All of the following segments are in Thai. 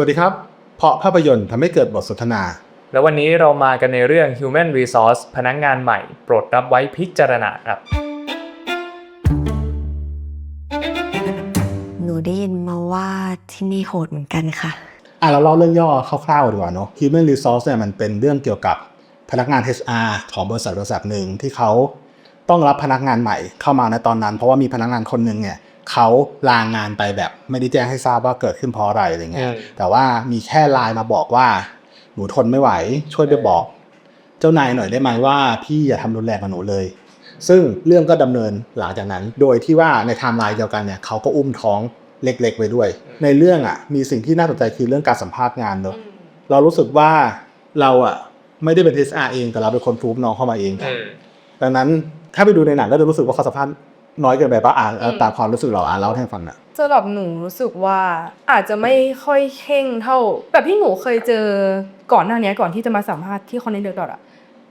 วัสดีครับ เพราะภาพยนตร์ทำให้เกิดบทสนทนา แล้ววันนี้เรามากันในเรื่อง Human Resource พนักงานใหม่ โปรดรับไว้พิจารณาครับ หนูได้ยินมาว่าที่นี่โหดเหมือนกันค่ะ อะเราเล่าเรื่องย่อคร่าวๆดีกว่าเนาะ Human Resource เนี่ยมันเป็นเรื่องเกี่ยวกับพนักงาน HR ของบริษัทบริษัทหนึ่งที่เขาต้องรับพนักงานใหม่เข้ามาในตอนนั้น เพราะว่ามีพนักงานคนหนึ่งเนี่ย เขาลางานไปแบบ ไม่ได้แจ้งให้ทราบว่าเกิดขึ้นเพราะอะไรอะไรเงี้ยอืมแต่ว่ามีแค่ไลน์มาบอกว่าหนูทนไม่ไหว ช่วยไปบอก เจ้านายหน่อยได้ไหมว่าพี่อย่าทำรุนแรงกับหนูเลย ซึ่งเรื่องก็ดำเนินหลังจากนั้น โดยที่ว่าในไทม์ไลน์เดียวกันเนี่ยเขาก็อุ้มท้องเล็กๆไว้ด้วย ในเรื่องอะมีสิ่งที่น่าสนใจคือเรื่องการสัมภาษณ์งานเนอะเรารู้สึกว่าเราอะไม่ได้เป็น HR เองแต่เราเป็นคนทูบน้องเข้ามาเองดังนั้นถ้าไปดูในหนังก็จะรู้สึกว่าเขาสัมภาษณ์ น้อยเกินไปปะอ่านตามความรู้สึกเราอ่านเล่าให้ฟังอะสำหรับหนูรู้สึกว่าอาจจะไม่ค่อยเข่งเท่า แบบที่หนูเคยเจอก่อนหน้านี้ก่อนที่จะมาสัมภาษณ์ที่คอนเนคเดอร์ดอะ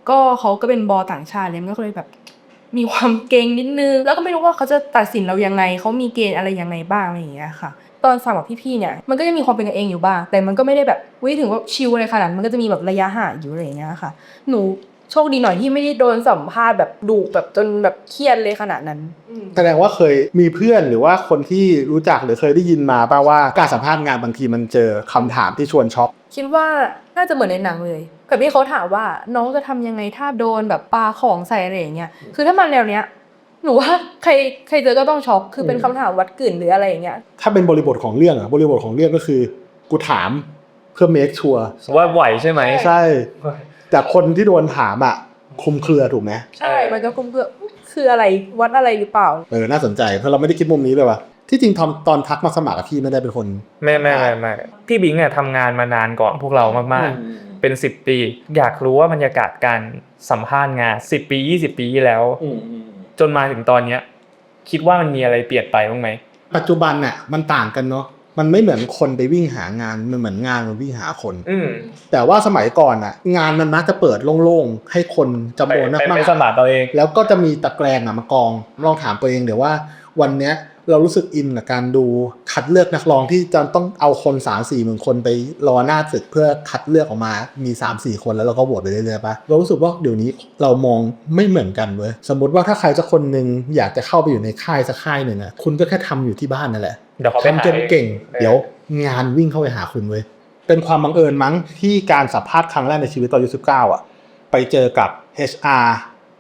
ก็เขาก็เป็นบอต่างชาติเลยมันก็เลยแบบ มีความเก่งนิดนึง แล้วก็ไม่รู้ว่าเขาจะตัดสินเรายังไงเขามีเกณฑ์อะไรยังไงบ้างอะไรอย่างเงี้ยค่ะ ตอนฟังกับพี่ๆเนี่ยมันก็จะมีความเป็นกันเองอยู่บ้างแต่มันก็ไม่ได้แบบวิถึงว่าชิลอะไรขนาดนั้นมันก็จะมีแบบระยะห่างอยู่อะไรอย่างเงี้ยค่ะ หนู โชคดีหน่อยที่ไม่ได้โดนสัมภาษณ์แบบดุแบบจนแบบเครียดเลยขนาดนั้น แสดงว่าเคยมีเพื่อนหรือว่าคนที่รู้จักหรือเคยได้ยินมาป่าว่าการสัมภาษณ์งานบางทีมันเจอคำถามที่ชวนช็อกคิดว่าน่าจะเหมือนในหนังเลยแบบที่เขาถามว่าน้องจะทำยังไงถ้าโดนแบบปาของใส่อะไรอย่างเงี้ยคือถ้ามันแนวเนี้ยหนูว่าใครใครเจอก็ต้องช็อกคือเป็นคำถามวัดกึ่นหรืออะไรอย่างเงี้ยถ้าเป็นบริบทของเรื่องอะบริบทของเรื่องก็คือ กูถามเพื่อ make sure ว่าไหวใช่ไหมใช่ จากคนที่โดนถามอะคลุมเครือถูกไหมใช่ มันก็คุ้มเพื่อคืออะไรวัดอะไรหรือเปล่า เออ น่าสนใจเพราะเราไม่ได้คิดมุมนี้เลยว่ะที่จริงทอมตอนทักมาสมัครอะพี่ไม่ได้เป็นคน ไม่ไม่ไม่ไม่พี่บิงเนี่ยทำงานมานานก่อนพวกเรามากๆ เป็น 10 ปี อยากรู้ว่าบรรยากาศการสัมภาษณ์งาน 10 ปี 20 ปีที่แล้วจนมาถึงตอนเนี้ย คิดว่ามันมีอะไรเปลี่ยนไปบ้างไหมปัจจุบันน่ะมันต่างกันเนาะ มันไม่เหมือนคนไปวิ่งหางานมันเหมือนงานมันวิ่งหาคน อืมแต่ว่าสมัยก่อนน่ะ งานมันมักจะเปิดโล่งๆให้คนจำนวนไปมากไปๆสมัครตัวเองแล้วก็จะมีตะแกรงอะมากองลองถามตัวเองเดี๋ยวว่า วันเนี้ยเรารู้สึกอินกับการดูคัดเลือกนักร้องที่จะต้องเอาคน3ามสี่หมื่นคนไปรอหน้าตึกเพื่อคัดเลือกออกมามี3ามสี่คนแล้วเราก็โหวตไปเรื่อยๆปะเรารู้สึกว่าเดี๋ยวนี้เรามองไม่เหมือนกันเว้ยสมมติว่าถ้าใครสักคนหนึ่งอยากจะเข้าไปอยู่ในค่ายสักค่ายหนึ่งอะคุณก็แค่ทำอยู่ที่บ้านนั่นแหละ เดี๋ยวเขาไปทำจนหาเก่งเออเดี๋ยวงานวิ่งเข้าไปหาคุณเว้ยเป็นความบังเอิญมั้งที่การสัมภาษณ์ครั้งแรกในชีวิตตอนอายุสิบเก้าอะ ไปเจอกับ HR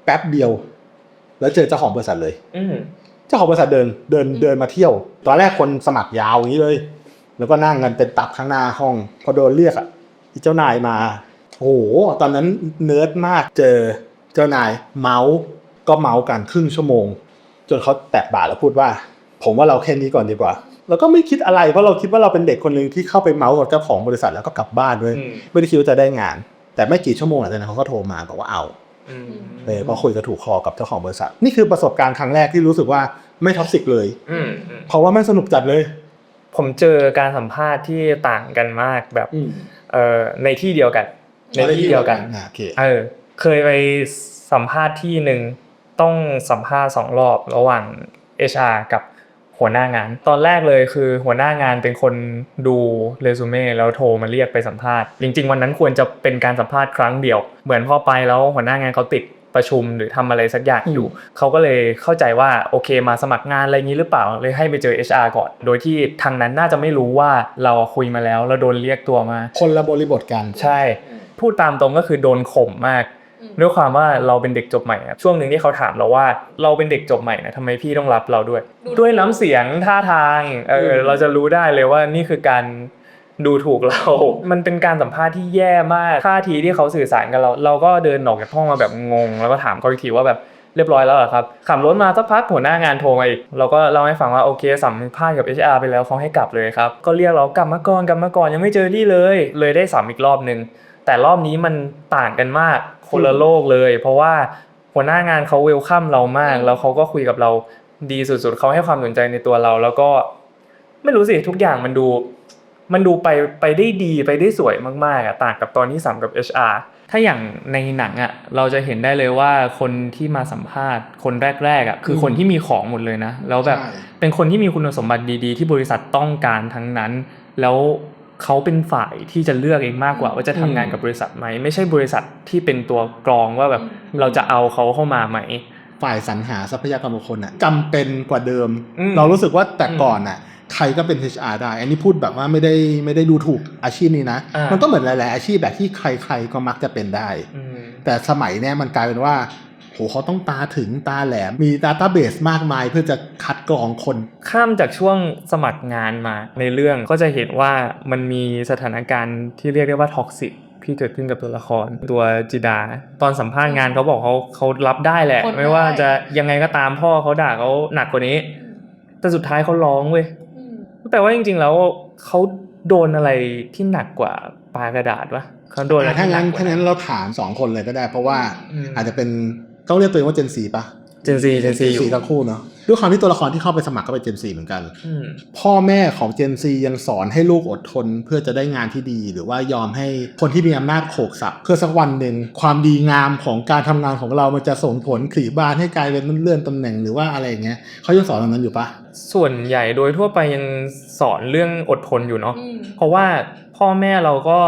แป๊บเดียว แล้วเจอเจ้าของบริษัทเลยอืมเจ้าของบริษัทเดินเดินเดินมาเที่ยว ตอนแรกคนสมัครยาวอย่างนี้เลย แล้วก็นั่งกันเป็นตับข้างหน้าห้อง พอโดนเรียกอะอีเจ้านายมาโอ้โหตอนนั้นเนิร์ดมากเจอเจ้านายเมาส์ก็เมาส์กันครึ่งชั่วโมง จนเขาแตะบ่าแล้วพูดว่า ผมว่าเราแค่นี้ก่อนดีกว่า เราก็ไม่คิดอะไรเพราะเราคิดว่าเราเป็นเด็กคนหนึ่งที่เข้าไปเมาส์กับเจ้าของบริษัทแล้วก็กลับบ้านด้วยอืมไม่ได้คิดว่าจะได้งาน แต่ไม่กี่ชั่วโมงหลังจากนั้นเขาก็โทรมาบอกว่าเอาอืมเลยก็คุยกันถูกคอกับเจ้าของบริษัท นี่คือประสบการณ์ครั้งแรกที่รู้สึกว่าไม่ท็อกซิกเลยอืมอืมเพราะว่าไม่สนุกจัดเลย ผมเจอการสัมภาษณ์ที่ต่างกันมากแบบเอ่อในที่เดียวกัน ในที่เดียวกันอ่าโอเคเออเคยไปสัมภาษณ์ที่หนึ่งต้องสัมภาษณ์สองรอบระหว่าง HR กับ หัวหน้างาน ตอนแรกเลยคือหัวหน้างานเป็นคนดูเรซูเม่แล้วโทรมาเรียกไปสัมภาษณ์ จริง ๆ วันนั้นควรจะเป็นการสัมภาษณ์ครั้งเดียว เหมือนพอไปแล้วหัวหน้างานเขาติดประชุมหรือทำอะไรสักอย่างอยู่เขาก็เลยเข้าใจว่าโอเคมาสมัครงานอะไรอย่างนี้หรือเปล่าเลยให้ไปเจอ HR ก่อน โดยที่ทางนั้นน่าจะไม่รู้ว่าเราคุยมาแล้วแล้วโดนเรียกตัวมา คนละบริบทกันใช่ พูดตามตรงก็คือโดนข่มมาก ด้วยความว่าเราเป็นเด็กจบใหม่อะช่วงหนึ่งที่เขาถามเราว่าเราเป็นเด็กจบใหม่นะทำไมพี่ต้องรับเราด้วย ด้วยน้ำเสียงท่าทางเออเราจะรู้ได้เลยว่านี่คือการดูถูกเรา มันเป็นการสัมภาษณ์ที่แย่มากท่าทีที่เขาสื่อสารกับเรา เราก็เดินออกจากห้องมาแบบงง แล้วก็ถามเขาอีกทีว่าแบบเรียบร้อยแล้วเหรอครับขับรถมาสักพักหัวหน้างานโทรมาอีก เราก็เล่าให้ฟังว่าโอเคสัมภาษณ์กับ HR ไปแล้วเขาให้กลับเลยครับ ก็เรียกเรากลับมาก่อนกลับมาก่อนยังไม่เจอที่เลย เลยได้สัมอีกรอบนึง แต่รอบนี้มันต่างกันมาก คนละโลกเลย เพราะว่าหัวหน้างานเขาเวลคัมเรามาก แล้วเขาก็คุยกับเราดีสุดๆเขาให้ความสนใจในตัวเรา แล้วก็ไม่รู้สิทุกอย่างมันดู มันดูไปไปได้ดีไปได้สวยมากๆอะต่างกับตอนที่สัมกับ HR ถ้าอย่างในหนังอะเราจะเห็นได้เลยว่าคนที่มาสัมภาษณ์ คนแรกๆอะคือคนที่มีของหมดเลยนะ แล้วแบบใช่เป็นคนที่มีคุณสมบัติดีๆ ที่บริษัทต้องการทั้งนั้น แล้ว เขาเป็นฝ่ายที่จะเลือกเองมากกว่า ว่าจะทำงานกับบริษัทไหมไม่ใช่บริษัทที่เป็นตัวกรองว่าแบบเราจะเอาเขาเข้ามาไหมฝ่ายสรรหาทรัพยากรบุคคลอะจำเป็นกว่าเดิมอืมเรารู้สึกว่าแต่อืมก่อนอะใครก็เป็น HR ได้ อันนี้พูดแบบว่าไม่ได้ไม่ได้ดูถูกอาชีพนี้นะอ่ามัมันก็เหมือนหลาย ๆ อาชีพแบบที่ใคร ๆ ก็มักจะเป็นได้อืมแต่สมัยเนี้ยมันกลายเป็นว่า โหเขาต้องตาถึงตาแหลม มีดัตต้าเบสมากมายเพื่อจะคัดกรองคน ข้ามจากช่วงสมัครงานมาในเรื่องก็จะเห็นว่ามันมีสถานการณ์ที่เรียกได้ว่าท็อกซิกที่เกิดขึ้นกับตัวละครตัวจิดา ตอนสัมภาษณ์งานเขาบอกเขาเขารับได้แหละทนได้ไม่ว่าจะยังไงก็ตามพ่อเขาด่าเขาหนักกว่านี้ แต่สุดท้ายเขาร้องเว้ยแต่ว่าจริง ๆ แล้วเขาโดนอะไรที่หนักกว่าปากระดาษวะเขาโดนอะไรถ้าที่หนังั้กนกว่าถ้างั้นเราถามสองคนเลยก็ได้ เพราะว่าอืมอาจจะเป็น ต้องเรียกตัวเองว่าเจนซีปะเจนซีเจนซีอยู่ทั้งคู่เนาะด้วยความที่ตัวละครที่เข้าไปสมัครก็เป็นเจนซีเหมือนกันอืมพ่อแม่ของเจนซียังสอนให้ลูกอดทนเพื่อจะได้งานที่ดี หรือว่ายอมให้คนที่มีอำนาจโขกสับเพื่อสักวันหนึ่งความดีงามของการทำงานของเรามันจะส่งผลขลีบานให้กลายเป็นเลื่อนตำแหน่งหรือว่าอะไรอย่างเงี้ยเขายังสอนตรงนั้นอยู่ปะส่วนใหญ่โดยทั่วไปยังสอนเรื่องอดทนอยู่เนาะเพราะว่าพ่อแม่เราก็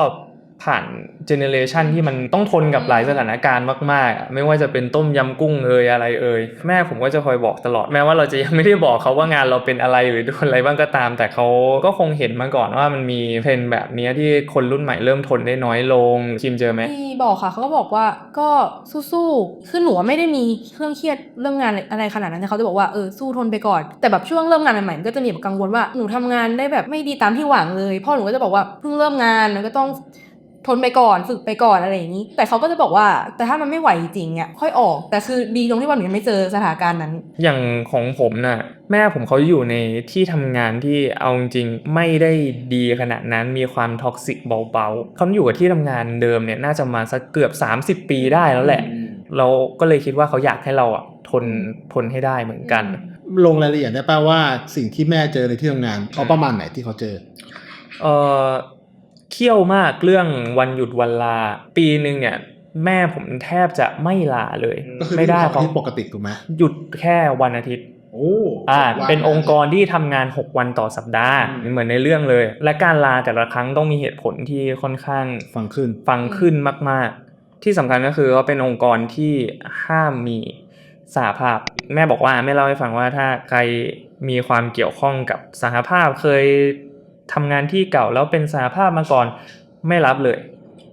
ผ่านเจเนเรชันที่มันต้องทนกับหลายสถานการณ์มากๆอะไม่ว่าจะเป็นต้มยำกุ้งเอยอะไรเอยแม่ผมก็จะคอยบอกตลอดแม้ว่าเราจะยังไม่ได้บอกเขาว่างานเราเป็นอะไรหรือโดนอะไรบ้างก็ตาม แต่เขาก็คงเห็นมาก่อนว่ามันมีเทรนด์แบบเนี้ยที่คนรุ่นใหม่เริ่มทนได้น้อยลงคิมเจอไหมที่บอกค่ะเขาก็บอกว่าก็สู้ๆคือหนูอะไม่ได้มีเครื่องเครียดเรื่องงานอะไรขนาดนั้นแต่เขาจะบอกว่าเออสู้ทนไปก่อนแต่แบบช่วงเริ่มงานใหม่ๆมันก็จะมีแบบกังวลว่าหนูทำงานได้แบบไม่ดีตามที่หวังเลยพ่อหนูก็จะบอกว่าเพิ่งเริ่มงานแล้วก็ต้อง ทนไปก่อนฝึกไปก่อนอะไรอย่างนี้ แต่เขาก็จะบอกว่า แต่ถ้ามันไม่ไหวจริงๆเนี่ยค่อยออก แต่คือดีตรงที่ว่าหนูยังไม่เจอสถานการณ์นั้น อย่างของผมน่ะ แม่ผมเขาอยู่ในที่ทำงานที่เอาจริงๆไม่ได้ดีขนาดนั้นมีความท็อกซิกเบาๆเขาอยู่กับที่ทำงานเดิมเนี่ยน่าจะมาสักเกือบ 30 ปีได้แล้วแหละ เราก็เลยคิดว่าเขาอยากให้เราอะทนทนให้ได้เหมือนกัน ลงรายละเอียดได้ป่ะว่าสิ่งที่แม่เจอในที่ทำงานเขาประมาณไหนที่เขาเจอ เออ เคี่ยวมากเรื่องวันหยุดวันลา ปีหนึ่งเนี่ยแม่ผมแทบจะไม่ลาเลย ก็คือไม่ได้ที่เพราะปกติถูกไหมหยุดแค่วันอาทิตย์โอ้อ่าวันเป็นองค์กรที่ทำงาน 6 วันต่อสัปดาห์อืมเหมือนในเรื่องเลย และการลาแต่ละครั้งต้องมีเหตุผลที่ค่อนข้างฟังขึ้นฟังขึ้นมาก ๆ ที่สำคัญก็คือว่าเป็นองค์กรที่ห้ามมีสหภาพ แม่บอกว่าแม่เล่าให้ฟังว่าถ้าใครมีความเกี่ยวข้องกับสหภาพเคย ทำงานที่เก่าแล้วเป็นสหภาพมาก่อนไม่รับเลย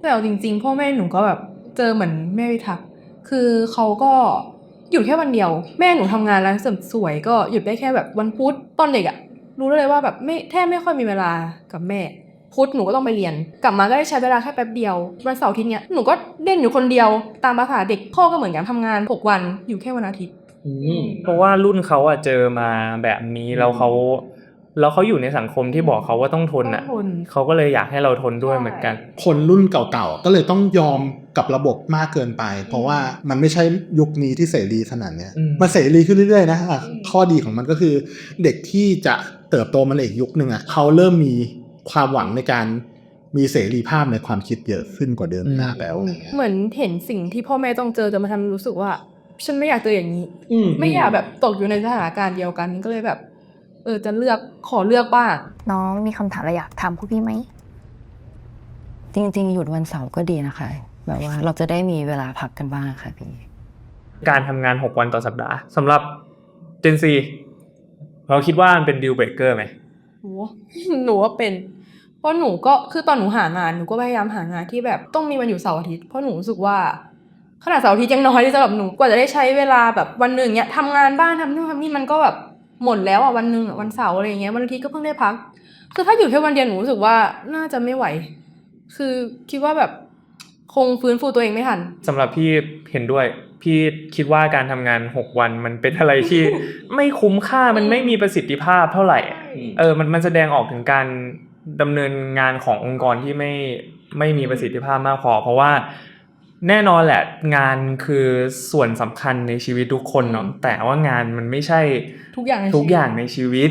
แต่เอาจริงๆพ่อแม่หนูก็แบบเจอเหมือนแม่พิทักษ์คือเขาก็หยุดแค่วันเดียว แม่หนูทำงานร้านเสริมสวยก็หยุดได้แค่แบบวันพุธตอนเด็กอะรู้ได้เลยว่าแบบไม่แทบไม่ค่อยมีเวลากับแม่ พุธหนูก็ต้องไปเรียน กลับมาก็ได้ใช้เวลาแค่แป๊บเดียววันเสาร์อาทิตย์เนี้ยหนูก็เล่นอยู่คนเดียวตามภาษาเด็กพ่อก็เหมือนกันทำงานหกวันอยู่แค่วันอาทิตย์ เพราะว่ารุ่นเขาอะเจอมาแบบนี้แล้วเขา แล้วเขาอยู่ในสังคมที่บอกเขาว่าต้องทนอะต้องทนเขาก็เลยอยากให้เราทนด้วยเหมือนกัน คนรุ่นเก่าๆก็เลยต้องยอมกับระบบมากเกินไป เพราะว่ามันไม่ใช่ยุคนี้ที่เสรีขนาดเนี้ยอืมมันเสรีขึ้นเรื่อยๆนะอะอืมข้อดีของมันก็คือ เด็กที่จะเติบโตมาในอีกยุคหนึ่งอะเขาเริ่มมีความหวังในการมีเสรีภาพในความคิดเยอะขึ้นกว่าเดิมนะแปลว่าเหมือนเห็นสิ่งที่พ่อแม่ต้องเจอจนมาทำให้รู้สึกว่า ฉันไม่อยากเจออย่างนี้ ไม่อยากแบบตกอยู่ในสถานการณ์เดียวกันก็เลยแบบ เออจะเลือกขอเลือกบ้าง น้องมีคำถามอะไรอยากถามพวกพี่ไหม จริง ๆ หยุดวันเสาร์ก็ดีนะคะ แบบว่าเราจะได้มีเวลาพักกันบ้างค่ะพี่ การทำงาน 6 วันต่อสัปดาห์สำหรับ Gen Z เราคิดว่ามันเป็นดีลเบรกเกอร์ไหม โหหนูว่าเป็น เพราะหนูก็คือตอนหนูหางานหนูก็พยายามหางานที่แบบต้องมีวันหยุดเสาร์อาทิตย์เพราะหนูรู้สึกว่าขนาดเสาร์อาทิตย์ยังน้อยที่สำหรับหนูกว่าจะได้ใช้เวลาแบบวันหนึ่งเนี้ยทำงานบ้านทำนู่นทำนี่มันก็แบบ หมดแล้วอะวันหนึ่งอะวันเสาร์อะไรอย่างเงี้ยวันอาทิตย์ก็เพิ่งได้พัก คือถ้าอยู่แค่วันเดียวหนูรู้สึกว่าน่าจะไม่ไหว คือคิดว่าแบบคงฟื้นฟูตัวเองไม่ทันสำหรับพี่เห็นด้วย พี่คิดว่าการทำงาน6วันมันเป็นอะไรที่ ไม่คุ้มค่ามันไม่มีประสิทธิภาพเท่าไหร่อะเออมันมันแสดงออกถึงการดำเนินงานขององค์กรที่ไม่ไม่มีประสิทธิภาพมากพอ เพราะว่า แน่นอนแหละงานคือส่วนสำคัญในชีวิตทุกคนเนาะแต่ว่างานมันไม่ใช่ทุกอย่างในชีวิตทุกอย่างในชีวิต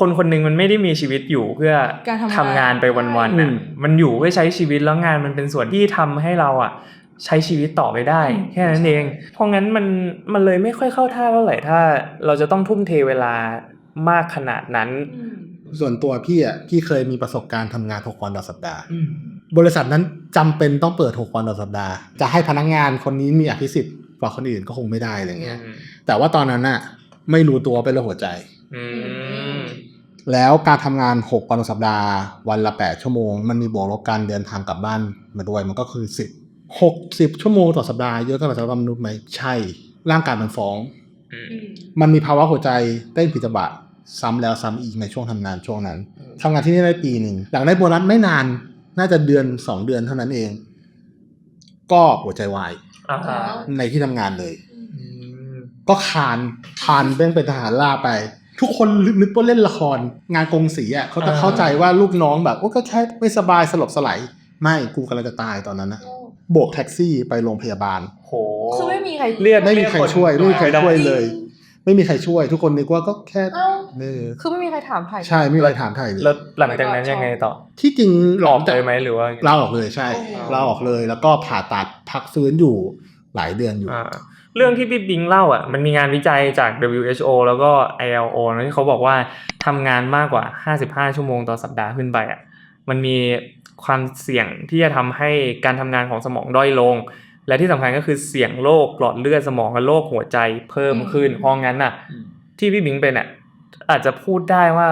คนคนหนึ่งมันไม่ได้มีชีวิตอยู่เพื่อการทำงานทำงานไปวันๆอืน่ะมมันอยู่เพื่อใช้ชีวิตแล้วงานมันเป็นส่วนที่ทำให้เราอะใช้ชีวิตต่อไปได้อืมแค่นั้นเอง เพราะงั้นมันมันเลยไม่ค่อยเข้าท่าเท่าไหร่ถ้าเราจะต้องทุ่มเทเวลามากขนาดนั้น ส่วนตัวพี่อะพี่เคยมีประสบการณ์ทำงาน6วันต่อสัปดาห์ บริษัทนั้นจำเป็นต้องเปิด6วันต่อสัปดาห์ จะให้พนักงานคนนี้มีอภิสิทธิ์กว่าคนอื่นก็คงไม่ได้อะไรเงี้ย แต่ว่าตอนนั้นน่ะ ไม่รู้ตัวเป็นเรื่องหัวใจอืมแล้วการทำงาน6วันต่อสัปดาห์ วันละ8ชั่วโมง มันมีบวกลบการเดินทางกลับบ้านมาด้วย มันก็คือ10 60ชั่วโมงต่อสัปดาห์เยอะเกันสำหรับมนุษย์ไหมใช่ ร่างกายมันฟ้องอืมมันมีภาวะหัวใจเต้นผิดจังหวะซ้ำแล้วซ้ำอีกในช่วงทำงานช่วงนั้นทำงานที่นี่ได้ปีหนึ่งหลังได้โบนัสไม่นาน น่าจะเดือนสองเดือนเท่านั้นเอง ก็หัวใจวายอ่าฮะในที่ทำงานเลย อืมก็คานคานเบ้งเป็นทหารล่าไป ทุกคนนึกว่าเล่นละคร งานกงสีอะเขาจะเข้าใจว่าลูกน้องแบบโอ้ก็แค่ไม่สบายสลบสลายไม่กูกำลังจะตายตอนนั้นนะโบกแท็กซี่ไปโรงพยาบาล โห คือไม่มีใคร เรียกไม่มีใครช่วยไม่มีใครช่วยได้เลย ไม่มีใครช่วย ทุกคนนึกว่าก็แค่เอ้าเออคือไม่มีใครถามถ่าย ใช่ไม่มีใครถามไทยเลยแล้วหลังจากนั้นยังไงต่อ ที่จริงออกเลยไหมหรือว่าลาออกเลยใช่ลาออกเลย แล้วก็ผ่าตัดพักฟื้นอยู่หลายเดือนอยู่ อ่าเรื่องที่พี่บิงเล่าอะมันมีงานวิจัยจาก WHO แล้วก็ ILO นะที่เขาบอกว่าทำงานมากกว่า 55 ชั่วโมงต่อสัปดาห์ขึ้นไปอะมันมีความเสี่ยงที่จะทำให้การทำงานของสมองด้อยลง และที่สำคัญก็คือเสี่ยงโรคหลอดเลือดสมองและโรคหัวใจเพิ่มขึ้นเพราะงั้นน่ะ ที่พี่บิงเป็นอะอาจจะพูดได้ว่า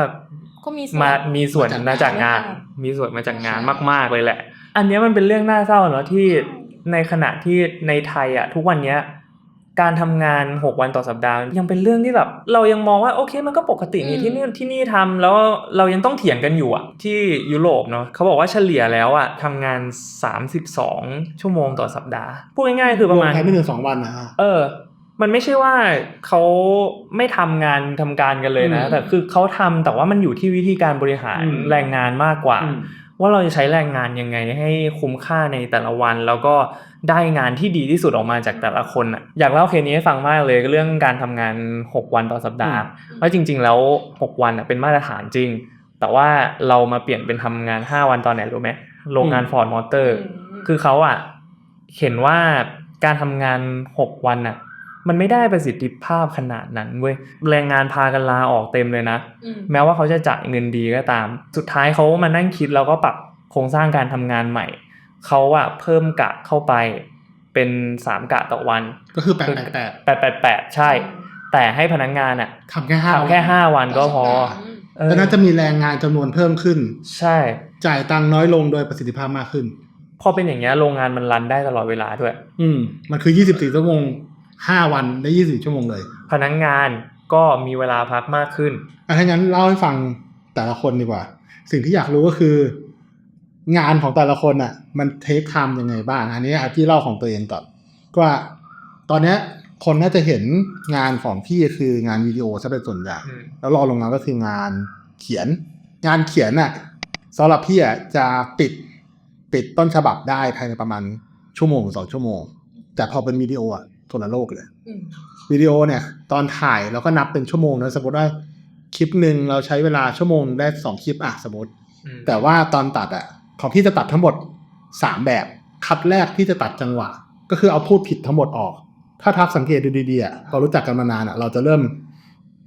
ก็มีส่วนมามีส่วนมาจากมาจากงานงาน มีส่วนมาจากงานมาก ๆเลยแหละ อันเนี้ยมันเป็นเรื่องน่าเศร้าเนาะที่ในขณะที่ในไทยอะ ทุกวันเนี้ย การทำงาน 6 วันต่อสัปดาห์ ยังเป็นเรื่องที่แบบเรายังมองว่าโอเคมันก็ปกตินี่อืมที่นี่ที่นี่ทำแล้วเรายังต้องเถียงกันอยู่อะที่ยุโรปเนาะเขาบอกว่าเฉลี่ยแล้วอะทำงาน 32 ชั่วโมงต่อสัปดาห์พูดง่ายๆคือประมาณวงแค่ไม่ถึงสองวันนะเออ มันไม่ใช่ว่าเขาไม่ทำงานทำการกันเลยนะอืมแต่คือเขาทำแต่ว่ามันอยู่ที่วิธีการบริหารอืมแรงงานมากกว่าอืม ว่าเราจะใช้แรงงานยังไงให้คุ้มค่าในแต่ละวัน แล้วก็ได้งานที่ดีที่สุดออกมาจากแต่ละคนอะอยากเล่าเคสนี้ให้ฟังมากเลยเรื่องการทำงาน 6 วันต่อสัปดาห์ว่าจริง ๆ แล้ว 6 วันอะเป็นมาตรฐานจริง แต่ว่าเรามาเปลี่ยนเป็นทำงาน 5 วันตอนไหนรู้ไหมโรงงานฟอร์ดมอเตอร์คือเขาอะเห็นว่าการทำงาน 6 วันอะ มันไม่ได้ประสิทธิภาพขนาดนั้นเว้ยแรงงานพากันลาออกเต็มเลยนะ แม้ว่าเขาจะจ่ายเงินดีก็ตาม สุดท้ายเขามานั่งคิดแล้วก็ปรับโครงสร้างการทำงานใหม่ เขาอะเพิ่มกะเข้าไปเป็นสามกะต่อวัน ก็คือแปดแปดแปดแปดแปดแปดใช่ แต่ให้พนักงานอะทำแค่ห้าทำแค่ห้าวันก็พอเออแล้วน่าจะมีแรงงานจำนวนเพิ่มขึ้น ใช่ จ่ายตังค์น้อยลงโดยประสิทธิภาพมากขึ้น พอเป็นอย่างเงี้ยโรงงานมันรันได้ตลอดเวลาด้วย อืมมันคือ24ชั่วโมง 5 วันได้ 24 ชั่วโมงเลย พนักงานก็มีเวลาพักมากขึ้นอะถ้างั้นเล่าให้ฟังแต่ละคนดีกว่า สิ่งที่อยากรู้ก็คือ งานของแต่ละคนอะ มันเทคไทม์ยังไงบ้าง อันนี้อะพี่เล่าของตัวเองก่อนก็ว่าตอนเนี้ยคนน่าจะเห็นงานของพี่คืองานวิดีโอซะเป็นส่วนใหญ่อืมแล้วรองลงมาก็คืองานเขียน งานเขียนน่ะสำหรับพี่อะจะปิดปิดต้นฉบับได้ภายในประมาณชั่วโมงสองชั่วโมง แต่พอเป็นวิดีโออะ ทนโลกเลยวิดีโอเนี่ย ตอนถ่ายเราก็นับเป็นชั่วโมงนะสมมติว่าคลิปหนึ่งเราใช้เวลาชั่วโมงได้สองคลิปอะสมมติ แต่ว่าตอนตัดอะ ของพี่จะตัดทั้งหมดสามแบบคัดแรกพี่จะตัดจังหวะ ก็คือเอาพูดผิดทั้งหมดออก ถ้าทักสังเกตดูดีๆอะเรารู้จักกันมานานอะ เราจะเริ่ม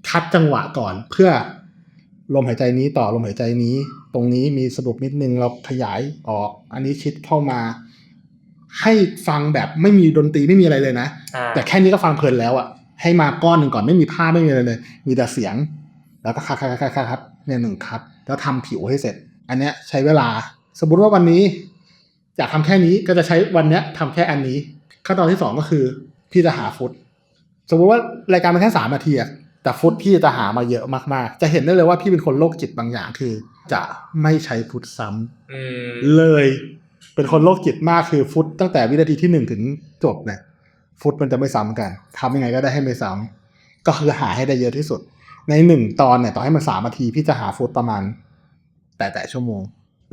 คัดจังหวะก่อนเพื่อลมหายใจนี้ต่อลมหายใจนี้ ตรงนี้มีสะดุดนิดนึงเราขยายออก อันนี้ชิดเข้ามา ให้ฟังแบบไม่มีดนตรีไม่มีอะไรเลยนะอ่าแต่แค่นี้ก็ฟังเพลินแล้วอะให้มาก้อนหนึ่งก่อนไม่มีภาพไม่มีอะไรเลย มีแต่เสียง แล้วก็คัดคัดคัดคัดคัดเนี่ยหนึ่งคัดแล้วทำผิวให้เสร็จ อันเนี้ยใช้เวลา สมมติว่าวันนี้อยากทำแค่นี้ก็จะใช้วันเนี้ยทำแค่อันนี้ ขั้นตอนที่สองก็คือ พี่จะหาฟุต สมมติว่ารายการมันแค่สามนาทีอะแต่ฟุตพี่จะหามาเยอะมากๆ จะเห็นได้เลยว่าพี่เป็นคนโรคจิตบางอย่างคือ จะไม่ใช้ฟุตซ้ำอืมเลย เป็นคนโรคจิตมากคือฟุตตั้งแต่วินาทีที่หนึ่งถึงจบเนี่ยฟุตมันจะไม่ซ้ำกันทำยังไงก็ได้ให้ไม่ซ้ำก็คือหาให้ได้เยอะที่สุด ในหนึ่งตอนเนี่ยต่อให้มันสามนาทีพี่จะหาฟุตประมาณ แต่แต่ชั่วโมง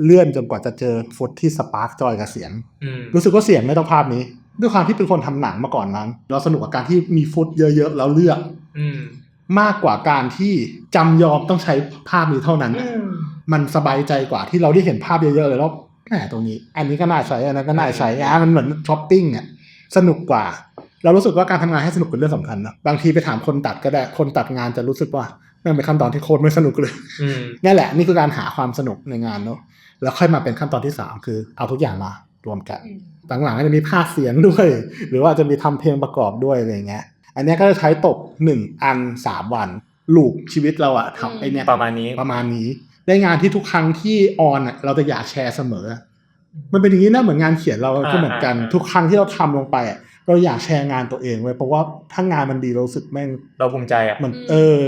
เลื่อนจนกว่าจะเจอฟุตที่สปาร์กจอยกับเสียงอืมรู้สึกว่าเสียงไม่ต้องภาพนี้ ด้วยความที่เป็นคนทำหนังมาก่อนนั้น เราสนุกกับการที่มีฟุตเยอะๆแล้วเลือกอืมมากกว่าการที่จำยอมต้องใช้ภาพนี้เท่านั้น มันสบายใจกว่าที่เราได้เห็นภาพเยอะๆเลยแล้วแหม ตรงนี้ อันนี้ก็น่าใช้อันนั้นก็น่าใช้อะมันเหมือนช้อปปิ้งอะสนุกกว่า เรารู้สึกว่าการทำงานให้สนุกเป็นเรื่องสำคัญนะบางทีไปถามคนตัดก็ได้คนตัดงานจะรู้สึกว่านั่นเป็นขั้นตอนที่โคตรไม่สนุกเลยอืมนี่นแหละนี่คือการหาความสนุกในงานเนาะแล้วค่อยมาเป็นขั้นตอนที่สามคือเอาทุกอย่างมารวมกันหลังๆก็จะมีภาคเสียงด้วย หรือว่าจะมีทำเพลงประกอบด้วยอะไรเงี้ย อันเนี้ยก็จะใช้ตกหนึ่งอันสามวันลูกชีวิตเราอะทำไอเนี้ยประมาณนี้ประมาณนี้ ได้งานที่ทุกครั้งที่ออนอะเราจะอยากแชร์เสมอ มันเป็นอย่างนี้นะเหมือนงานเขียนเราก็เหมือนกันอ่าอ่าทุกครั้งที่เราทำลงไปอะเราอยากแชร์งานตัวเองไว้ยเพราะว่าถ้างานมันดีเรารู้สึกแม่งเราภูมิใจอะมันเออ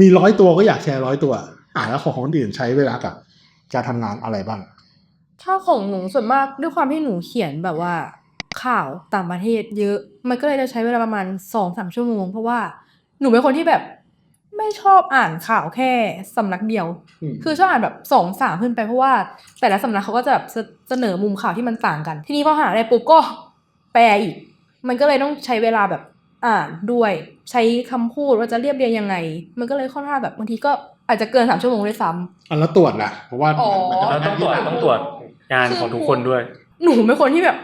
มีร้อยตัวก็อยากแชร์ร้อยตัว อ่าแล้วของคนอื่นใช้เวลากับการทำงานอะไรบ้าง ถ้าของหนูส่วนมากด้วยความที่หนูเขียนแบบว่า ข่าวต่างประเทศเยอะ มันก็เลยจะใช้เวลาประมาณสองสามชั่วโมง เพราะว่าหนูเป็นคนที่แบบ ไม่ชอบอ่านข่าวแค่สำนักเดียวอืมคือชอบอ่านแบบสองสามขึ้นไปเพราะว่า แต่ละสำนักเขาก็จะแบบเสเสนอมุมข่าวที่มันต่างกัน ทีนี้พอหาอะไรปุ๊บก็แปลอีก มันก็เลยต้องใช้เวลาแบบอ่านด้วยใช้คำพูดว่าจะเรียบเรียงยังไง มันก็เลยค่อนข้างแบบบางทีก็อาจจะเกินสามชั่วโมงด้วยซ้ำอันแล้วตรวจล่ะเพราะว่าอ๋อมันเราจะต้องตรวจต้องตรวจงานของทุกคนด้วย หนูเป็นคนที่แบบ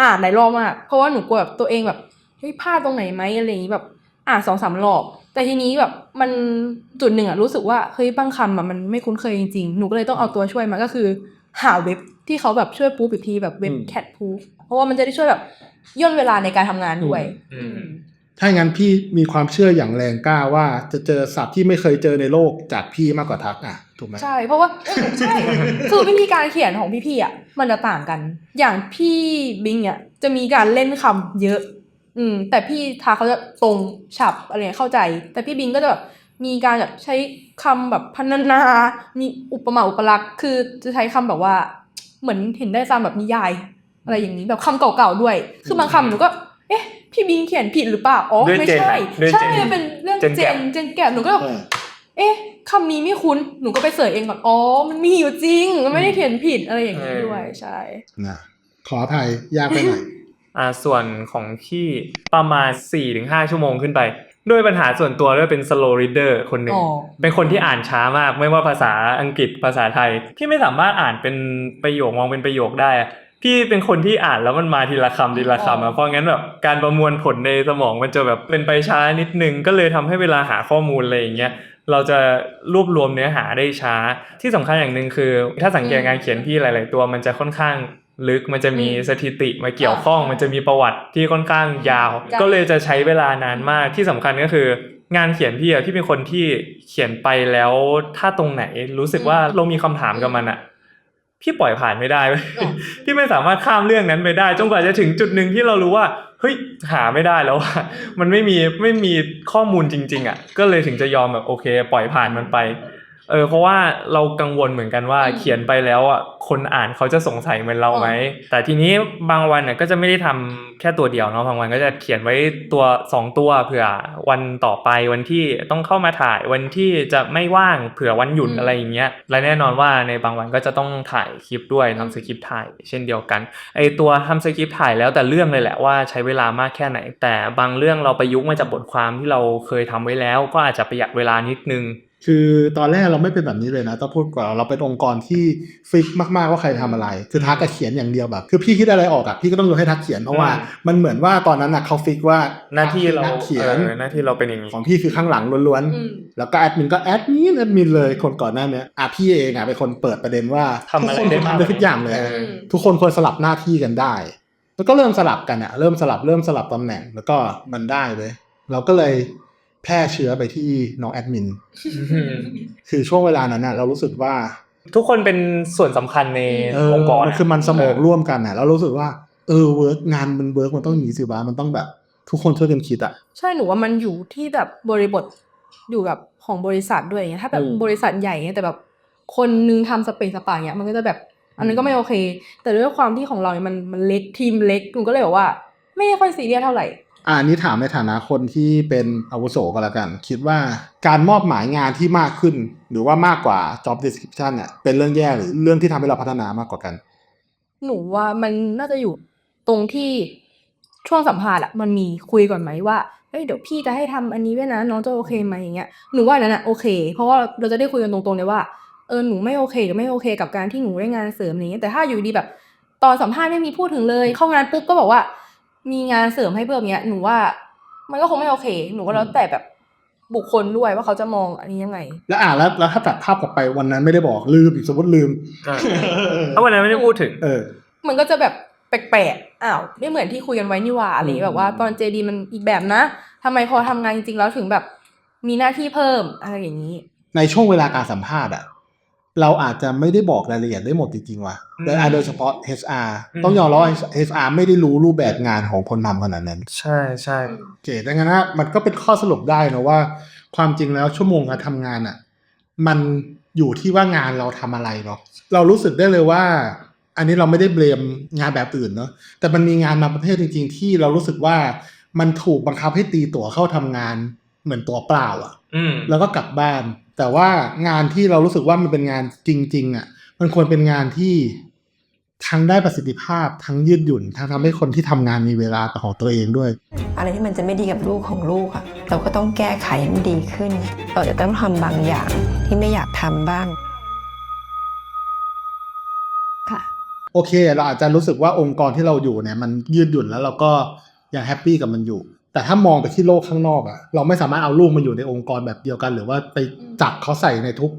อ่านหลายรอบมากเพราะว่าหนูกลัวแบบตัวเองแบบเฮ้ยพลาดตรงไหนไหมอะไรอย่างนี้แบบอ่านสองสามรอบ แต่ทีนี้แบบมันจุดหนึ่งอะรู้สึกว่าเฮ้ยบางคำอะมันไม่คุ้นเคยจริงๆ หนูก็เลยต้องเอาตัวช่วยมาก็คือ หาเว็บที่เขาแบบช่วยปูอีกทีแบบเว็บแคทพูเพราะว่ามันจะได้ช่วยแบบย่นเวลาในการทำงานด้วยอืมถ้าอย่างนั้นพี่มีความเชื่ออย่างแรงกล้าว่าจะเจอศัพท์ที่ไม่เคยเจอในโลกจากพี่มากกว่าทักอะถูกไหมใช่เพราะว่าเอ้ยใช่คือวิธีการเขียนของพี่ๆอะมันจะต่างกัน อย่างพี่บิงเนี่ยจะมีการเล่นคำเยอะ อืม แต่พี่ทาเขาจะตรงฉับอะไรเงี้ยเข้าใจ แต่พี่บิงก็จะแบบมีการแบบใช้คำแบบพรรณนา มีอุปมาอุปลักษณ์คือจะใช้คำแบบว่า เหมือนเห็นได้ตามแบบนิยาย อะไรอย่างนี้แบบคำเก่าๆด้วย คือบางคำหนูก็ เอ๊ะ พี่บิงเขียนผิดหรือเปล่าอ๋อด้วยไม่เจนใช่อะด้วยใช่เจนมันเป็นเรื่องเจนเจแกรนมเจนแกรมหนูก็แบบเออเอ๊ะคำนี้ไม่คุ้น หนูก็ไปเสิร์ชเองก่อน อ๋อ มันมีอยู่จริง มันไม่ได้เขียนผิดอะไรอย่างนี้เออด้วย ใช่นะขออภัยยากไปหน่อย อ่าส่วนของพี่ประมาณ 4-5 ชั่วโมงขึ้นไป ด้วยปัญหาส่วนตัวด้วยเป็น slow reader คนหนึ่ง อ๋อ เป็นคนที่อ่านช้ามาก ไม่ว่าภาษาอังกฤษภาษาไทย พี่ไม่สามารถอ่านเป็นประโยคมองเป็นประโยคได้อะพี่เป็นคนที่อ่านแล้วมันมาทีละคำทีละคำอ๋อะอเพราะงั้นแบบการประมวลผลในสมองมันจะแบบเป็นไปช้านิดนึง ก็เลยทำให้เวลาหาข้อมูลอะไรอย่างเงี้ย เราจะรวบรวมเนื้อหาได้ช้า ที่สำคัญอย่างหนึ่งคือ ถ้าสังเกตงานเขียนพี่หลาย ๆ ตัวมันจะค่อนข้าง ลึกมันจะมีสถิติมาเกี่ยวข้อง มันจะมีประวัติที่ค่อนข้างยาว ก็เลยจะใช้เวลานานมากที่สำคัญก็คือ งานเขียนพี่อะพี่เป็นคนที่เขียนไปแล้วถ้าตรงไหนรู้สึกว่าเรามีคำถามกับมันอะพี่ปล่อยผ่านไม่ได้เว้ยอ๋อพี่ไม่สามารถข้ามเรื่องนั้นไปได้จนกว่าจะถึงจุดหนึ่งที่เรารู้ว่าเฮ้ยหาไม่ได้แล้วว่ามันไม่มีไม่มีข้อมูลจริง ๆอะก็เลยถึงจะยอมแบบโอเค ปล่อยผ่านมันไป เออเพราะว่าเรากังวลเหมือนกันว่าอืมเขียนไปแล้วอะคนอ่านเขาจะสงสัยเหมือนเราไหมแต่ทีนี้บางวันเนี่ยก็จะไม่ได้ทำแค่ตัวเดียวเนาะบางวันก็จะเขียนไว้ตัวสองตัวเผื่อวันต่อไปวันที่ต้องเข้ามาถ่ายวันที่จะไม่ว่างเผื่อวันหยุดอืมอะไรอย่างเงี้ยและแน่นอนว่าในบางวันก็จะต้องถ่ายคลิปด้วยทำสคริปต์ถ่าย เช่นเดียวกันไอตัวทำสคริปต์ถ่ายแล้วแต่เรื่องเลยแหละว่าใช้เวลามากแค่ไหน แต่บางเรื่องเราประยุกต์มาจากบทความที่เราเคยทำไว้แล้ว ก็อาจจะประหยัดเวลานิดนึง คือตอนแรกเราไม่เป็นแบบนี้เลยนะต้องพูดก่อนเราเป็นองค์กรที่ฟิกมากๆว่าใครทำอะไร คือทักก็เขียนอย่างเดียวแบบ คือพี่คิดอะไรออกอะพี่ก็ต้องโยนให้ทักเขียนเพราะว่าอืมมันเหมือนว่าตอนนั้นอะเขาฟิกว่าหน้าที่เราทักเขียนออหน้าที่เราเป็นอย่างนี้ของพี่คือข้างหลังล้วนอืมๆแล้วก็แอดมินก็แอดมินแอดมินเลยคนก่อนหน้าเนี้ยอะพี่เองอะเป็นคนเปิดประเด็นว่าทำอะไรทุกคนได้มากทำได้ทุกอย่างเลยเออทุกคนควรสลับหน้าที่กันได้ แล้วก็เริ่มสลับกันอะเริ่มสลับเริ่มสลับตำแหน่งแล้วก็มันได้เลย เราก็เลย แพร่เชื้อไปที่น้องแอดมิน คือช่วงเวลานั้นอะเรารู้สึกว่า ทุกคนเป็นส่วนสำคัญในเออองค์กรมันคือมันสมองร่วมกันอะแล้วรู้สึกว่าเออเวิร์กงานมันเวิร์กมันต้องอย่างนี้สิวะมันต้องแบบ ทุกคนช่วยกันคิดอะใช่หนูว่ามันอยู่ที่แบบบริบทอยู่กับของบริษัทด้วยอย่างเงี้ยถ้าแบบอืมบริษัทใหญ่เงี้ยแต่แบบคนนึงทำสเปซสปาเงี้ยมันก็จะแบบ อันนั้นก็ไม่โอเค แต่ด้วยความที่ของเราเนี่ยมันมันเล็กทีมเล็กหนูก็เลยบอกว่า ไม่ค่อยซีเรียสเท่าไหร่ อ่านี้ถามในฐานะคนที่เป็นอาวุโสก็แล้วกัน คิดว่าการมอบหมายงานที่มากขึ้น หรือว่ามากกว่า job description เนี่ยเป็นเรื่องแย่หรือเรื่องที่ทำให้เราพัฒนามากกว่ากัน หนูว่ามันน่าจะอยู่ตรงที่ช่วงสัมภาษณ์อะมันมีคุยก่อนไหมว่าเฮ้ยเดี๋ยวพี่จะให้ทำอันนี้ด้วยนะน้องจะโอเคไหมอย่างเงี้ยหนูว่านั้นอะโอเค เพราะว่าเราจะได้คุยกันตรงๆเลยว่าเออหนูไม่โอเคหรือไม่โอเค กับการที่หนูได้งานเสริมอะไรเงี้แต่ถ้าอยู่ดีแบบตอนสัมภาษณ์ไม่มีพูดถึงเลย เข้างานปุ๊บก็บอกว่า มีงานเสริมให้เพิ่มเงี้ยหนูว่า มันก็คงไม่โอเค หนูก็แล้วแต่แบบบุคคลด้วยว่าเขาจะมองอันนี้ยังไง แล้วอ่าแล้วแล้วถ้าตัดภาพกลับไปวันนั้นไม่ได้บอกลืมอีกสมมติลืมเพราะวันนั้นไม่ได้พูดถึง เออ มันก็จะแบบแปลกๆอ้าวไม่เหมือนที่คุยกันไว้นี่หว่าอะไรอย่างเงี้ยแบบว่าตอนเจดีมันอีกแบบนะทำไมพอทำงานจริงๆแล้วถึงแบบ มีหน้าที่เพิ่มอะไรอย่างนี้ ในช่วงเวลาการสัมภาษณ์อะ เราอาจจะไม่ได้บอกรายละเอียดได้หมดจริงๆว่ะอืมโดยโดยเฉพาะ HR อืมต้องยอมรับว่า HR ไม่ได้รู้รูปแบบงานของคนทำขนาดนั้น ใช่ใช่โอเคดังนั้นนะมันก็เป็นข้อสรุปได้นะว่า ความจริงแล้วชั่วโมงการทำงานอะมันอยู่ที่ว่างานเราทำอะไรเนาะเรารู้สึกได้เลยว่า อันนี้เราไม่ได้เบลมงานแบบอื่นเนาะแต่มันมีงานบางประเภทจริง ๆ ที่เรารู้สึกว่ามันถูกบังคับให้ตีตั๋วเข้าทำงานเหมือนตัวเปล่าอะอืมแล้วก็กลับบ้าน แต่ว่างานที่เรารู้สึกว่ามันเป็นงานจริง ๆอะมันควรเป็นงานที่ทั้งได้ประสิทธิภาพทั้งยืดหยุ่น ทั้งทำให้คนที่ทำงานมีเวลาเป็นของตัวเองด้วย อะไรที่มันจะไม่ดีกับลูกของลูกอะเราก็ต้องแก้ไขให้มันดีขึ้น เราจะต้องทำบางอย่างที่ไม่อยากทำบ้าง ค่ะ โอเค เราอาจจะรู้สึกว่าองค์กรที่เราอยู่เนี่ยมันยืดหยุ่นแล้วเราก็ยังแฮปปี้กับมันอยู่ แต่ถ้ามองไปที่โลกข้างนอกอะเราไม่สามารถเอาลูกมาอยู่ในองค์กรแบบเดียวกัน หรือว่าไปจับเขาใส่ในทุก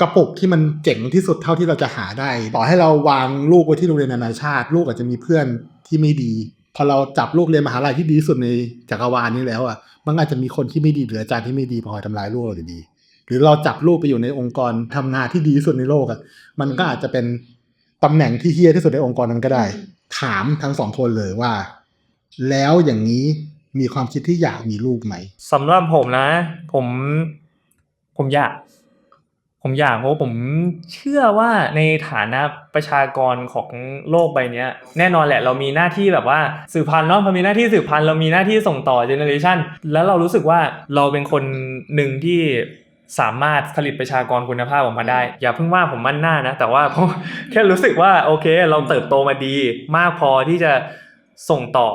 กระปุกที่มันเจ๋งที่สุดเท่าที่เราจะหาได้ ต่อให้เราวางลูกไว้ที่โรงเรียนนานาชาติ ลูกอาจจะมีเพื่อนที่ไม่ดี พอเราจับลูกเรียนมหาลัยที่ดีที่สุดในจักรวาลนี้แล้วอะมันอาจจะมีคนที่ไม่ดีหรืออาจารย์ที่ไม่ดีพอทำร้ายลูกเราอยู่ดี หรือเราจับลูกไปอยู่ในองค์กรทำงานที่ดีที่สุดในโลกอะมันก็อาจจะเป็นตำแหน่งที่เฮี้ยที่สุดในองค์กรนั้นก็ได้ ถามทั้งสองคนเลยว่า แล้วอย่างนี้ มีความคิดที่อยากมีลูกไหมสำหรับผมนะ ผม ผมอยาก ผมอยากเพราะผมเชื่อว่าในฐานะประชากรของโลกใบนี้แน่นอนแหละ เรามีหน้าที่แบบว่าสืบพันธุ์เนาะพอมีหน้าที่สืบพันธุ์เรามีหน้าที่ส่งต่อเจเนอเรชันแล้วเรารู้สึกว่าเราเป็นคนหนึ่งที่สามารถผลิตประชากรคุณภาพออกมาได้ อย่าเพิ่งว่าผมมั่นหน้านะ แต่ว่าผมแค่รู้สึกว่าโอเค เราเติบโตมาดี มากพอที่จะส่งต่อ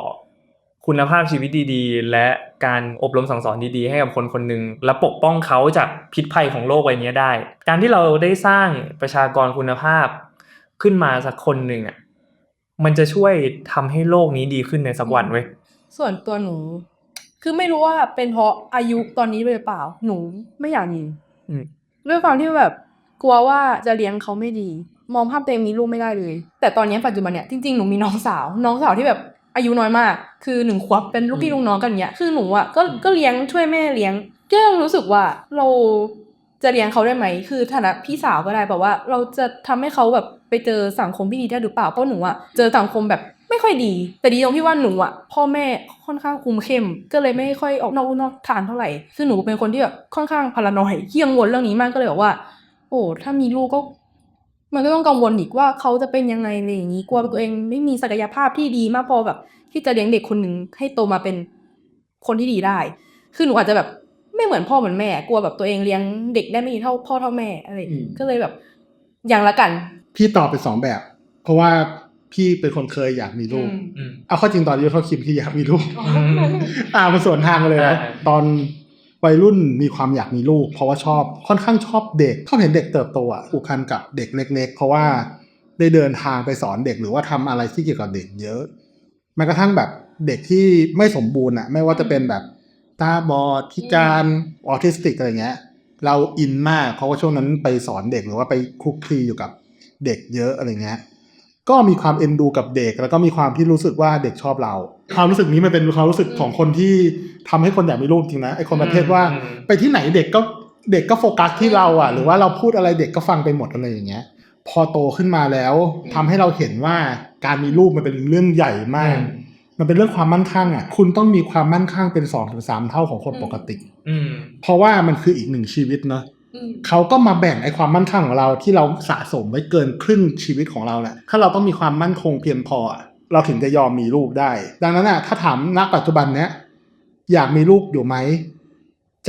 คุณภาพชีวิตดีๆ และการอบรมสั่งสอนดีๆ ให้กับคนคนหนึ่งและปกป้องเขาจากพิษภัยของโลกใบนี้ได้ การที่เราได้สร้างประชากรคุณภาพขึ้นมาสักคนหนึ่งอะมันจะช่วยทำให้โลกนี้ดีขึ้นในสักวันเว้ยส่วนตัวหนู คือไม่รู้ว่าเป็นเพราะอายุตอนนี้ด้วยหรือเปล่า หนูไม่อยากมีอืมด้วยความที่แบบกลัวว่าจะเลี้ยงเขาไม่ดี มองภาพตัวเองมีลูกไม่ได้เลย แต่ตอนนี้ปัจจุบันเนี่ยจริงๆหนูมีน้องสาว น้องสาวที่แบบ อายุน้อยมาก คือหนึ่งขวบเป็นลูกพี่ลูกน้องกันเนี้ย คือหนูอะก็ก็เลี้ยงช่วยแม่เลี้ยงก็ยังรู้สึกว่าเราจะเลี้ยงเขาได้ไหม คือฐานะพี่สาวก็ได้แบบว่า เราจะทำให้เขาแบบไปเจอสังคมที่ดีได้หรือเปล่า เพราะหนูอะเจอสังคมแบบไม่ค่อยดี แต่ดีตรงที่ว่าหนูอะพ่อแม่ค่อนข้างคุมเข้ม ก็เลยไม่ค่อยออกนอกนอกทางเท่าไหร่ คือหนูเป็นคนที่แบบค่อนข้างพารานอยที่กังวลเรื่องนี้มากก็เลยบอกว่า โอ้ถ้ามีลูกก็ มันก็ต้องกังวลอีกว่าเขาจะเป็นยังไงอะไรอย่างนี้กลัวตัวเองไม่มีศักยภาพที่ดีมากพอแบบ ที่จะเลี้ยงเด็กคนหนึ่งให้โตมาเป็นคนที่ดีได้ คือหนูอาจจะแบบไม่เหมือนพ่อเหมือนแม่ กลัวแบบตัวเองเลี้ยงเด็กได้ไม่ดีเท่าพ่อเท่าแม่อะไรอย่างงี้อืมก็เลยแบบ อย่างละกัน พี่ตอบเป็นสองแบบ เพราะว่าพี่เป็นคนเคยอยากมีลูกอืมเอาเข้อจริงตอนอายุเท่าคิมที่อยากมีลูก อ่ามันสวนทางกันเลยนะใช่ตอน วัยรุ่นมีความอยากมีลูก เพราะว่าชอบค่อนข้างชอบเด็กชอบเห็นเด็กเติบโตอะผูกพันกับเด็กเล็ก ๆ เพราะว่าได้เดินทางไปสอนเด็กหรือว่าทำอะไรที่เกี่ยวกับเด็กเยอะแม้กระทั่งแบบเด็กที่ไม่สมบูรณ์อะไม่ว่าจะเป็นแบบตาบอดพิการออทิสติกอะไรเงี้ย เราอินมากเพราะว่าช่วงนั้นไปสอนเด็กหรือว่าไปคุกคีอยู่กับเด็กเยอะอะไรเงี้ย ก็มีความเอ็นดูกับเด็ก แล้วก็มีความที่รู้สึกว่าเด็กชอบเรา ความรู้สึกนี้มันเป็นความรู้สึกของคนที่ทำให้คนอยากมีลูกจริงนะไอคนประเภทว่าอืมไปที่ไหนเด็กก็เด็กก็โฟกัสที่เราอะ หรือว่าเราพูดอะไรเด็กก็ฟังไปหมดอะไรอย่างเงี้ย พอโตขึ้นมาแล้วทำให้เราเห็นว่าการมีลูกมันเป็นเรื่องใหญ่มาก มันเป็นเรื่องความมั่นคงอะ คุณต้องมีความมั่นคงเป็นสองถึงสามเท่าของคนปกติ อืมเพราะว่ามันคืออีกหนึ่งชีวิตเนาะ เขาก็มาแบ่งไอ้ความมั่นคงของเราที่เราสะสมไว้เกินครึ่งชีวิตของเราแหละถ้าเราต้องมีความมั่นคงเพียงพออะเราถึงจะยอมมีลูกได้ ดังนั้นอะถ้าถามณปัจจุบันเนี้ยอยากมีลูกอยู่ไหม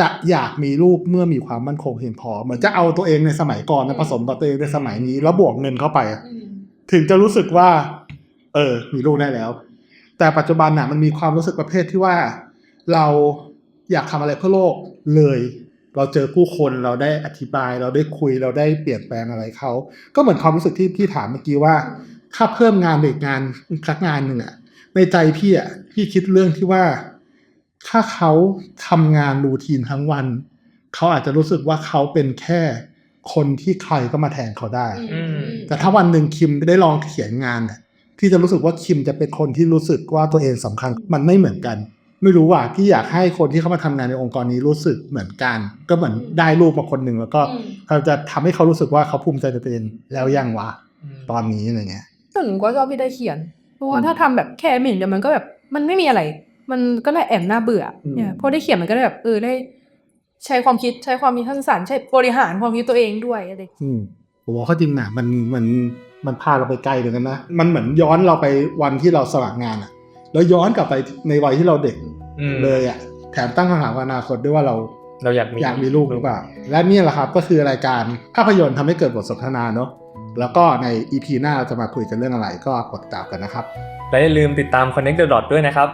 จะอยากมีลูกเมื่อมีความมั่นคงเพียงพอ เหมือนจะเอาตัวเองในสมัยก่อนนะผสมกับตัวเองในสมัยนี้ แล้วบวกเงินเข้าไปอะถึงจะรู้สึกว่า เออ มีลูกได้แล้ว แต่ปัจจุบันน่ะมันมีความรู้สึกประเภทที่ว่า เราอยากทำอะไรเพื่อโลกเลย เราเจอผู้คนเราได้อธิบาย เราได้คุยเราได้เปลี่ยนแปลงอะไรเขาก็เหมือนความรู้สึกที่พี่ถามเมื่อกี้ว่า ถ้าเพิ่มงานหรืองานสักงานหนึ่งอะในใจพี่อะพี่คิดเรื่องที่ว่า ถ้าถ้าเขาทำงานรูทีนทั้งวันเขาอาจจะรู้สึกว่าเขาเป็นแค่คนที่ใครก็มาแทนเขาได้อืมแต่ถ้าวันหนึ่งคิมได้ลองเขียนงานน่ะพี่จะรู้สึกว่าคิมจะเป็นคนที่รู้สึกว่าตัวเองสำคัญมันไม่เหมือนกัน ไม่รู้ว่าพี่อยากให้คนที่เข้ามาทำงานในองค์กรนี้รู้สึกเหมือนกัน ก็เหมือนได้รูปมาคนหนึ่งแล้วก็เขาจะทำให้เขารู้สึกว่าเขาภูมิใจในตัวเองแล้วยังวะตอนนี้อะไรเงี้ยส่วนหนูก็ชอบที่ได้เขียน เพราะว่าถ้าทำแบบแค่ไม่เห็นเดียวมันก็แบบมันไม่มีอะไร มันก็ได้แอบน่าเบื่ออมเนี่ยพอได้เขียนมันก็ได้แบบเออได้ ใช้ความคิดใช้ความมีทัศนสรรค์ใช้บริหารความคิดตัวเองด้วยอะไรอืมผมว่าเขาจริงนะมันมันมันพาเราไปไกลเหมือนกันนะมันเหมือนย้อนเราไปวันที่เราสมัครงานอะ แล้วย้อนกลับไปในวัยที่เราเด็กอืมเลยอะแถมตั้งคำถามกับอนาคตด้วยว่าเราเราอยากมีอยากมีลูกหรือเปล่า และนี่แหละครับก็คือรายการภาพยนตร์ทำให้เกิดบทสนทนาเนาะแล้วก็ใน EP หน้าเราจะมาคุยกันเรื่องอะไรก็กดติดตามกันนะครับและอย่าลืมติดตาม Connect the Dot ด้วยนะครับ